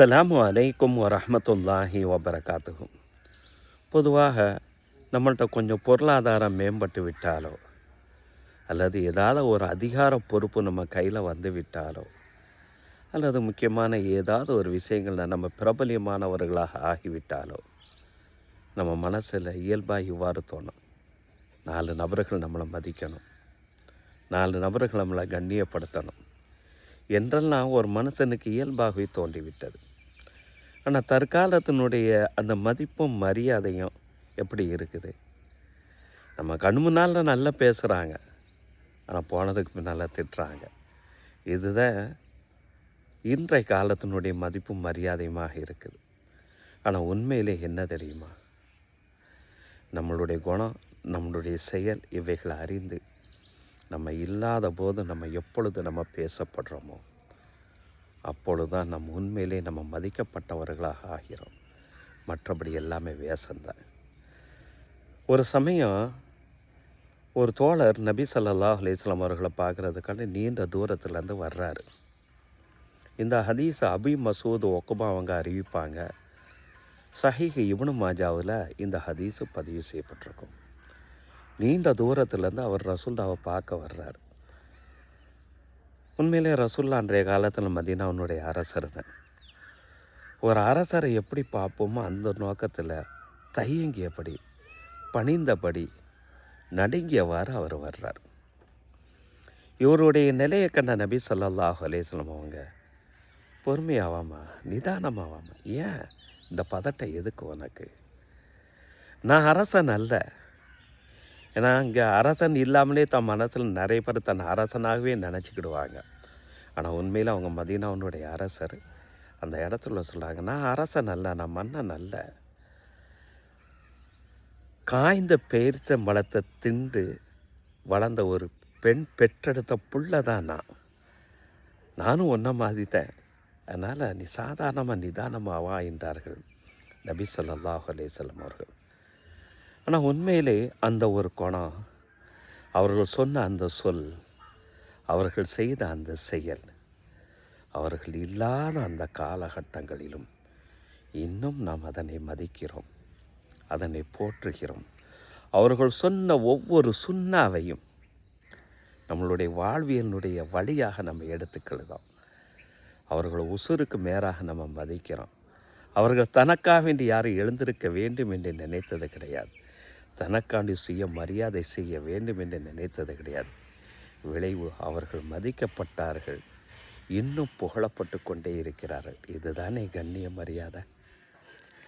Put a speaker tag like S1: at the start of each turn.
S1: அஸ்ஸலாமு அலைக்கும் வரமத்துல்லாஹி வபரகாத்துகும் பொதுவாக நம்மள்கிட்ட கொஞ்சம் பொருளாதாரம் மேம்பட்டு விட்டாலோ அல்லது ஏதாவது ஒரு அதிகார பொறுப்பு நம்ம கையில் வந்து விட்டாலோ அல்லது முக்கியமான ஏதாவது ஒரு விஷயங்களில் நம்ம பிரபலியமானவர்களாக ஆகிவிட்டாலோ நம்ம மனசில் இயல்பாக இவ்வாறு தோணும். நாலு நபர்கள் நம்மளை மதிக்கணும். நாலு நபர்கள் நம்மளை கண்ணியப்படுத்தணும். என்றெல்லாம் ஒரு மனுஷனுக்கு இயல்பாகவே தோன்றிவிட்டது. ஆனால் தற்காலத்தினுடைய அந்த மதிப்பும் மரியாதையும் எப்படி இருக்குது? நம்ம கண் முன்னால் நல்லா பேசுகிறாங்க ஆனால் போனதுக்கு பின்னால் திட்டுறாங்க. இதுதான் இன்றைய காலத்தினுடைய மதிப்பும் மரியாதையுமாக இருக்குது. ஆனால் உண்மையிலே என்ன தெரியுமா? நம்மளுடைய குணம் நம்மளுடைய செயல் இவைகளை அறிந்து நம்ம இல்லாத போது நம்ம எப்பொழுது நம்ம பேசப்படுறோமோ அப்பொழுது தான் நம்ம உண்மையிலே நம்ம மதிக்கப்பட்டவர்களாக ஆகிறோம். மற்றபடி எல்லாமே வேஷந்தான் ஒரு சமயம் ஒரு தோழர் நபி சல்லா அலிஸ்லாம் அவர்களை பார்க்குறதுக்கான நீண்ட தூரத்துலேருந்து வர்றாரு. இந்த ஹதீஸ் அபி மசூத் ஒக்குபா அவங்க அறிவிப்பாங்க. சஹீஹ் இவனு மாஜாவில் இந்த ஹதீஸு பதிவு செய்யப்பட்டிருக்கும். நீண்ட தூரத்துலேருந்து அவர் ரசூல்லாவை பார்க்க வர்றார். உண்மையிலே ரசூல்லா அன்றைய காலத்தில் மதினாவுனுடைய அரசர் தான். ஒரு அரசரை எப்படி பார்ப்போமோ அந்த நோக்கத்தில் தயங்கியபடி பணிந்தபடி நடுங்கியவாறு அவர் வர்றார். இவருடைய நிலையை கண்ட நபி ஸல்லல்லாஹு அலேஸ்லம் அவங்க பொறுமையாவாமா நிதானமாவாமா? ஏன் இந்த பதட்டம் எதுக்கு உனக்கு? நான் அரசன் அல்ல. ஏன்னா இங்கே அரசன் இல்லாமலே தன் மனசில் நிறைய பேர் தன் அரசனாகவே நினச்சிக்கிடுவாங்க. ஆனால் உண்மையில் அவங்க மதீனாவுனுடைய அரசர் அந்த இடத்துல சொல்கிறாங்க நான் அரசன் அல்ல நான் மன்னன் அல்ல. காய்ந்த பெயர்த்த மலத்தை திண்டு வளர்ந்த ஒரு பெண் பெற்றெடுத்த புள்ள தான் நான். நானும் ஒன்றை மாதித்தேன். அதனால் நீ சாதாரணமாக நிதானமாக வா என்றார்கள். நபி ஸல்லல்லாஹு அலேசல்லம் அவர்கள். ஆனால் உண்மையிலே அந்த ஒரு குணம் அவர்கள் சொன்ன அந்த சொல் அவர்கள் செய்த அந்த செயல் அவர்கள் இல்லாத அந்த காலகட்டங்களிலும் இன்னும் நாம் அதனை மதிக்கிறோம் அதனை போற்றுகிறோம். அவர்கள் சொன்ன ஒவ்வொரு சுண்ணாவையும் நம்மளுடைய வாழ்வியலினுடைய வழியாக நம்ம எடுத்துக்கொள்கிறோம். அவர்கள் உசுருக்கு மேலாக நம்ம மதிக்கிறோம். அவர்கள் தனக்காக வேண்டி யாரும் எழுந்திருக்க வேண்டும் என்று நினைத்தது கிடையாது. தனக்காண்டி சுய மரியாதை செய்ய வேண்டும் என்று நினைத்தது கிடையாது. விளைவு அவர்கள் மதிக்கப்பட்டார்கள். இன்னும் புகழப்பட்டு கொண்டே இருக்கிறார்கள். இதுதானே கண்ணிய மரியாதை?